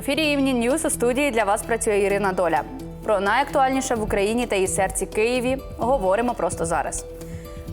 Ефірі Івні Ньюс у студії для вас працює Ірина Доля. Про найактуальніше в Україні та її серці Києві говоримо просто зараз.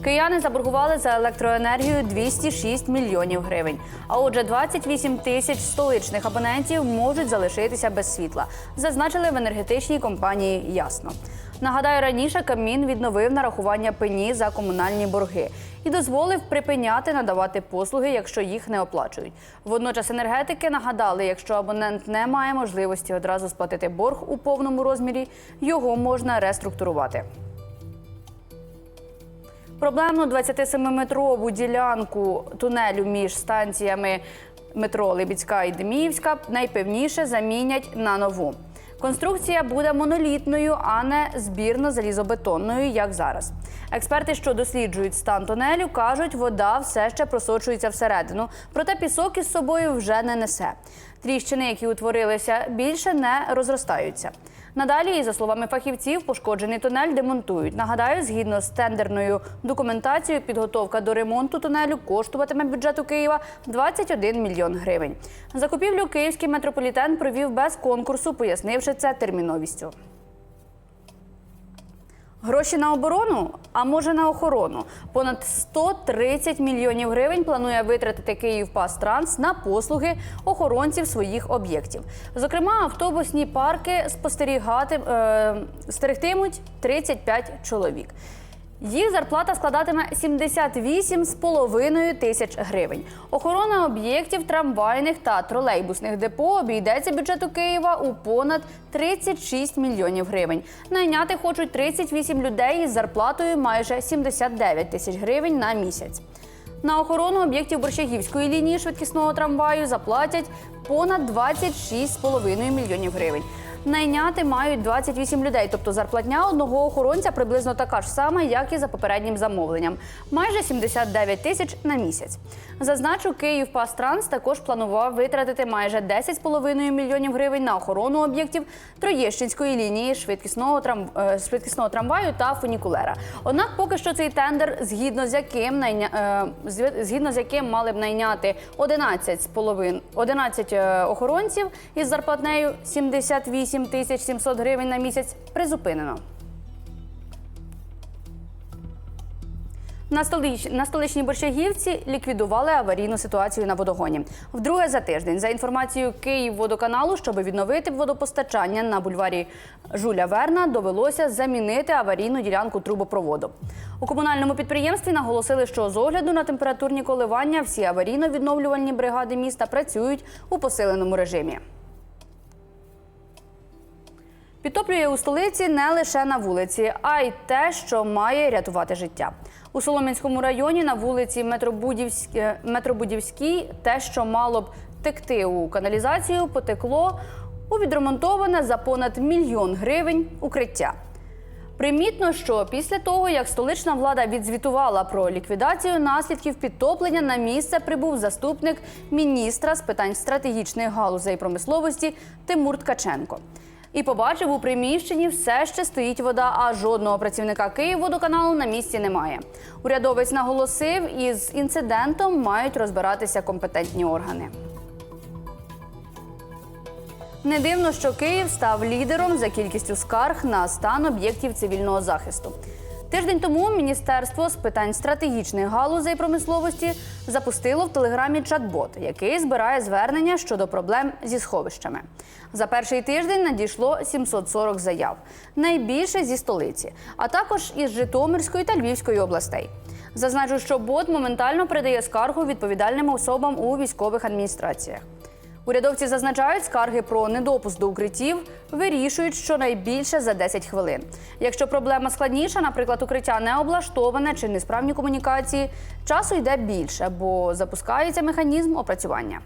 Кияни заборгували за електроенергію 206 мільйонів гривень. А отже, 28 тисяч столичних абонентів можуть залишитися без світла, зазначили в енергетичній компанії Ясно. Нагадаю, раніше Кабмін відновив нарахування пені за комунальні борги і дозволив припиняти надавати послуги, якщо їх не оплачують. Водночас енергетики нагадали, якщо абонент не має можливості одразу сплатити борг у повному розмірі, його можна реструктурувати. Проблемну 27-метрову ділянку тунелю між станціями метро Либідська і Деміївська найпевніше замінять на нову. Конструкція буде монолітною, а не збірно-залізобетонною, як зараз. Експерти, що досліджують стан тунелю, кажуть, вода все ще просочується всередину, проте пісок із собою вже не несе. Тріщини, які утворилися, більше не розростаються. Надалі, за словами фахівців, пошкоджений тунель демонтують. Нагадаю, згідно з тендерною документацією, підготовка до ремонту тунелю коштуватиме бюджету Києва 21 мільйон гривень. Закупівлю київський метрополітен провів без конкурсу, пояснивши це терміновістю. Гроші на оборону, а може на охорону. Понад 130 мільйонів гривень планує витратити Київпастранс на послуги охоронців своїх об'єктів. Зокрема, автобусні парки спостерігати е, стерегтимуть 35 чоловік. Їх зарплата складатиме 78,5 тисяч гривень. Охорона об'єктів трамвайних та тролейбусних депо обійдеться бюджету Києва у понад 36 мільйонів гривень. Найняти хочуть 38 людей із зарплатою майже 79 тисяч гривень на місяць. На охорону об'єктів Борщагівської лінії швидкісного трамваю заплатять понад 26,5 мільйонів гривень. Найняти мають 28 людей, тобто зарплатня одного охоронця приблизно така ж сама, як і за попереднім замовленням майже 79 тисяч на місяць. Зазначу, Київпастранс також планував витратити майже 10,5 мільйонів гривень на охорону об'єктів Троєщинської лінії швидкісного трам... е, швидкісного трамваю та фунікулера. Однак, поки що цей тендер, згідно з яким найня... е, згідно з яким мали б найняти 11 з половин 11 е, охоронців із зарплатнею 78 тисяч 700 гривень на місяць, призупинено. На, столич... на столичній Борщагівці ліквідували аварійну ситуацію на водогоні. Вдруге за тиждень, за інформацією Київводоканалу, щоб відновити водопостачання на бульварі Жуля Верна, довелося замінити аварійну ділянку трубопроводу. У комунальному підприємстві наголосили, що з огляду на температурні коливання всі аварійно-відновлювальні бригади міста працюють у посиленому режимі. Підтоплює у столиці не лише на вулиці, а й те, що має рятувати життя. У Солом'янському районі на вулиці Метробудівськ- Метробудівській те, що мало б текти у каналізацію, потекло у відремонтоване за понад мільйон гривень укриття. Примітно, що після того, як столична влада відзвітувала про ліквідацію наслідків підтоплення, на місце прибув заступник міністра з питань стратегічних галузей промисловості Тимур Ткаченко. І побачив, у приміщенні все ще стоїть вода, а жодного працівника Київводоканалу на місці немає. Урядовець наголосив, із інцидентом мають розбиратися компетентні органи. Не дивно, що Київ став лідером за кількістю скарг на стан об'єктів цивільного захисту. Тиждень тому Міністерство з питань стратегічних галузей промисловості запустило в телеграмі чат-бот, який збирає звернення щодо проблем зі сховищами. За перший тиждень надійшло 740 заяв, найбільше зі столиці, а також із Житомирської та Львівської областей. Зазначу, що бот моментально передає скаргу відповідальним особам у військових адміністраціях. Урядовці зазначають, скарги про недопуск до укриттів вирішують щонайбільше за 10 хвилин. Якщо проблема складніша, наприклад, укриття не облаштоване чи несправні комунікації, часу йде більше, бо запускається механізм опрацювання.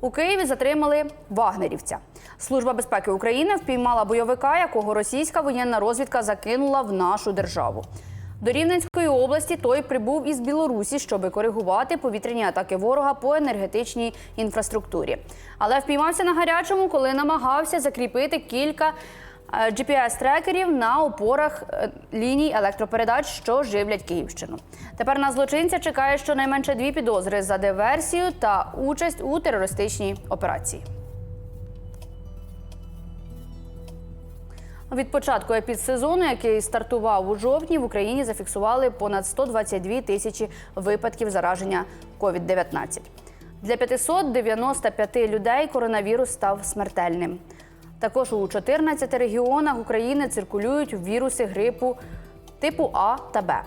У Києві затримали вагнерівця. Служба безпеки України впіймала бойовика, якого російська воєнна розвідка закинула в нашу державу. До Рівненської області той прибув із Білорусі, щоби коригувати повітряні атаки ворога по енергетичній інфраструктурі. Але впіймався на гарячому, коли намагався закріпити кілька е, GPS-трекерів на опорах е, ліній електропередач, що живлять Київщину. Тепер на злочинця чекає щонайменше дві підозри за диверсію та участь у терористичній операції. Від початку епідсезону, який стартував у жовтні, в Україні зафіксували понад 122 тисячі випадків зараження COVID-19. Для 595 людей коронавірус став смертельним. Також у 14 регіонах України циркулюють віруси грипу типу А та Б.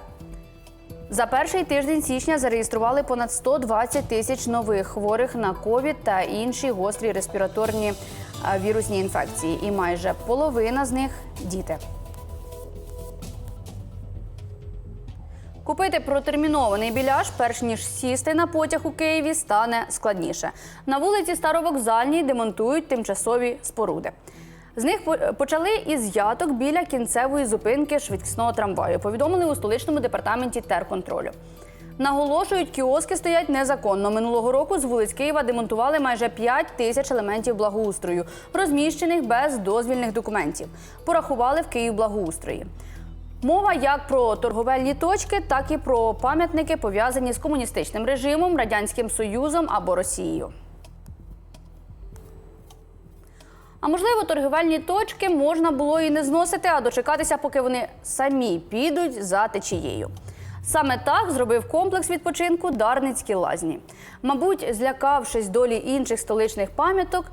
За перший тиждень січня зареєстрували понад 120 тисяч нових хворих на ковід та інші гострі респіраторні вірусні інфекції, і майже половина з них діти. Купити протермінований біляш, перш ніж сісти на потяг у Києві, стане складніше. На вулиці Старовокзальній демонтують тимчасові споруди. З них по- почали із яток біля кінцевої зупинки швидкісного трамваю. Повідомили у столичному департаменті терконтролю. Наголошують, кіоски стоять незаконно. Минулого року з вулиць Києва демонтували майже 5 тисяч елементів благоустрою, розміщених без дозвільних документів. Порахували в Київ благоустрої. Мова як про торговельні точки, так і про пам'ятники, пов'язані з комуністичним режимом, радянським союзом або Росією. А можливо, торгівельні точки можна було і не зносити, а дочекатися, поки вони самі підуть за течією. Саме так зробив комплекс відпочинку Дарницькі лазні. Мабуть, злякавшись долі інших столичних пам'яток,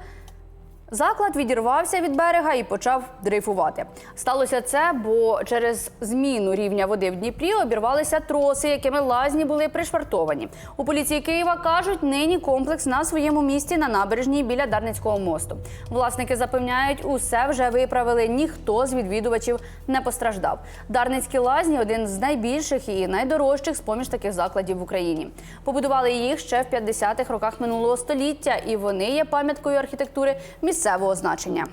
Заклад відірвався від берега і почав дрейфувати. Сталося це, бо через зміну рівня води в Дніпрі обірвалися троси, якими лазні були пришвартовані. У поліції Києва кажуть, нині комплекс на своєму місці на набережній біля Дарницького мосту. Власники запевняють, усе вже виправили. Ніхто з відвідувачів не постраждав. Дарницькі лазні один з найбільших і найдорожчих з поміж таких закладів в Україні. Побудували їх ще в 50-х роках минулого століття, і вони є пам'яткою архітектури місцевого значення.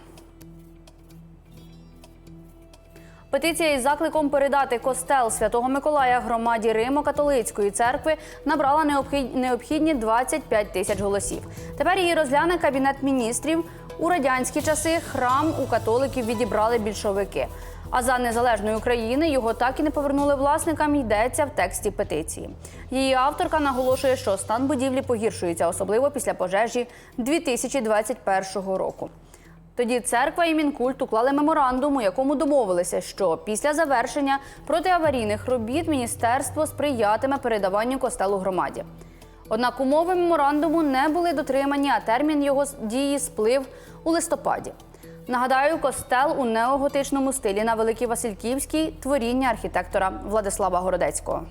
Петиція із закликом передати костел Святого Миколая громаді Римо-католицької церкви набрала необхід- необхідні 25 тисяч голосів. Тепер її розгляне кабінет міністрів. У радянські часи храм у католиків відібрали більшовики. А за незалежної України його так і не повернули власникам. Йдеться в тексті петиції. Її авторка наголошує, що стан будівлі погіршується, особливо після пожежі 2021 року. Тоді церква і мінкульт уклали меморандум, у якому домовилися, що після завершення протиаварійних робіт міністерство сприятиме передаванню костелу громаді. Однак умови меморандуму не були дотримані, а термін його дії сплив у листопаді. Нагадаю, костел у неоготичному стилі на Великій Васильківській творіння архітектора Владислава Городецького.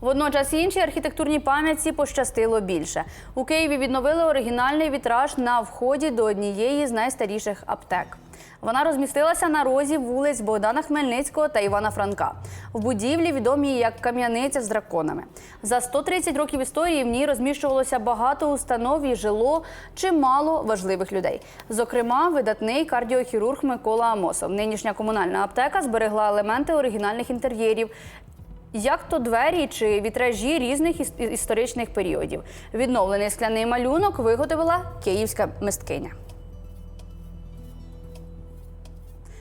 Водночас іншій архітектурній пам'ятці пощастило більше. У Києві відновили оригінальний вітраж на вході до однієї з найстаріших аптек. Вона розмістилася на розі вулиць Богдана Хмельницького та Івана Франка. В будівлі відомі як кам'яниця з драконами. За 130 років історії в ній розміщувалося багато установ і жило чимало важливих людей. Зокрема, видатний кардіохірург Микола Амосов. Нинішня комунальна аптека зберегла елементи оригінальних інтер'єрів, як то двері чи вітражі різних історичних періодів. Відновлений скляний малюнок виготовила київська мисткиня.